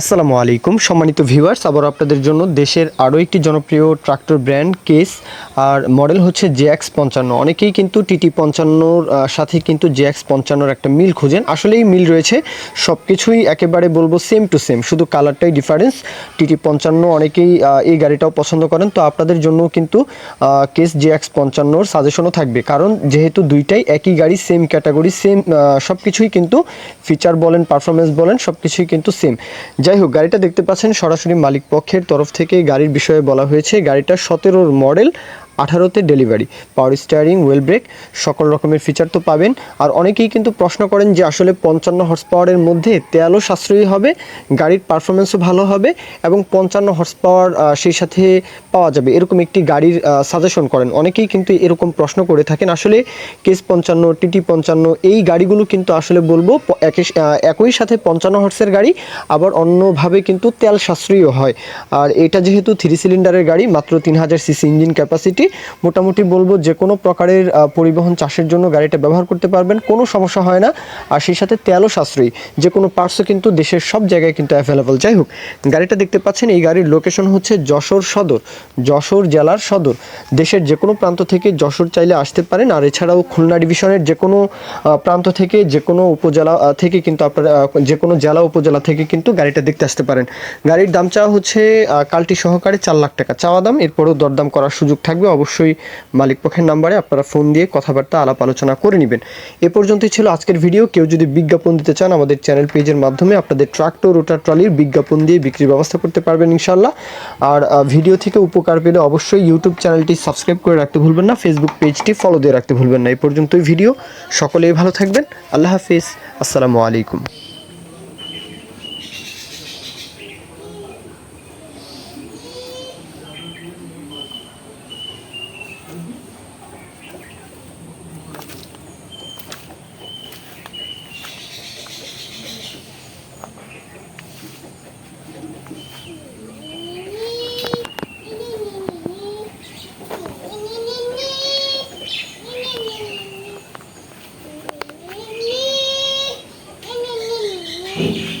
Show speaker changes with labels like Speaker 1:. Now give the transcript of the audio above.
Speaker 1: আসসালামু আলাইকুম। সম্মানিত ভিউয়ার্স আবার আপনাদের জন্য দেশের আরও একটি জনপ্রিয় ট্রাক্টর ব্র্যান্ড কেস আর মডেল হচ্ছে জেএক্স পঞ্চান্ন। অনেকেই কিন্তু টিটি পঞ্চান্নর সাথে কিন্তু জেএক্স পঞ্চান্নর একটা মিল খুঁজেন। আসলেই মিল রয়েছে সব কিছুই একেবারে বলব সেম টু সেম শুধু কালারটাই ডিফারেন্স টিটি পঞ্চান্ন অনেকেই এই গাড়িটাও পছন্দ করেন। তো আপনাদের জন্য কিন্তু কেস জেএক্স পঞ্চান্নর সাজেশনও থাকবে। কারণ যেহেতু দুইটাই একই গাড়ি সেম ক্যাটাগরি সেম সব কিছুই কিন্তু ফিচার বলেন পারফরমেন্স বলেন সব কিছুই কিন্তু সেম যাই হোক গাড়িটা দেখতে পাচ্ছেন সরাসরি মালিক পক্ষের তরফ থেকে গাড়ির বিষয়ে বলা হয়েছে। গাড়িটা সতেরোর মডেল আঠারোতে delivery power steering oil brake সকল রকমের ফিচার তো পাবেন। আর অনেকেই কিন্তু প্রশ্ন করেন যে আসলে পঞ্চান্ন হর্স পাওয়ারের মধ্যে তেলও সাশ্রয়ী হবে, গাড়ির পারফরমেন্সও ভালো হবে এবং পঞ্চান্ন হর্স পাওয়ার সেই সাথে পাওয়া যাবে। এরকম একটি গাড়ির সাজেশন করেন। অনেকেই কিন্তু এরকম প্রশ্ন করে থাকেন। আসলে কেস পঞ্চান্ন টিটি পঞ্চান্ন, এই গাড়িগুলো কিন্তু আসলে বলব একই সাথে পঞ্চান্ন হর্সের গাড়ি, আবার অন্যভাবে কিন্তু তেল সাশ্রয়ীও হয়। আর এটা যেহেতু থ্রি সিলিন্ডারের গাড়ি, মাত্র তিন হাজার সিসি ইঞ্জিন ক্যাপাসিটি মোটামুটি বলব যে কোনো প্রকারের পরিবহন চাষের জন্য গাড়িটা ব্যবহার করতে পারবেন, কোনো সমস্যা হয় না। আর সেই সাথে তেলও সাশ্রয়ী, যে কোনো পার্টসও কিন্তু দেশের সব জায়গায় কিন্তু অ্যাভেলেবল যাই হোক, গাড়িটা দেখতে পাচ্ছেন, এই গাড়ির লোকেশন হচ্ছে যশোর সদর, যশোর জেলার সদর। দেশের যে কোনো প্রান্ত থেকে যশোর চাইলে আসতে পারেন, আর এছাড়াও খুলনা ডিভিশনের যে কোনো প্রান্ত থেকে যে কোনো উপজেলা থেকে কিন্তু আপনারা যে কোনো জেলা, উপজেলা থেকে কিন্তু গাড়িটা দেখতে আসতে পারেন। গাড়ির দাম চাওয়া হচ্ছে কালটি সহকারে চার লাখ টাকা। চাওয়া দাম, এরপরেও দরদাম করার সুযোগ থাকবে অবশ্যই মালিক পক্ষের নাম্বারে আপনারা ফোন দিয়ে কথাবার্তা, আলাপ আলোচনা করে নেবেন। এ পর্যন্তই ছিল আজকের ভিডিও। কেউ যদি বিজ্ঞাপন দিতে চান, আমাদের চ্যানেল পেজের মাধ্যমে আপনাদের ট্রাক্টর রোটার ট্রলির বিজ্ঞাপন দিয়ে বিক্রির ব্যবস্থা করতে পারবেন ইনশাল্লাহ আর ভিডিও থেকে উপকার পেলে অবশ্যই ইউটিউব চ্যানেলটি সাবস্ক্রাইব করে রাখতে ভুলবেন না, ফেসবুক পেজটি ফলো দিয়ে রাখতে ভুলবেন না। এই পর্যন্তই ভিডিও। সকলেই ভালো থাকবেন। আল্লাহ হাফিজ। আসসালামু আলাইকুম। Thank you.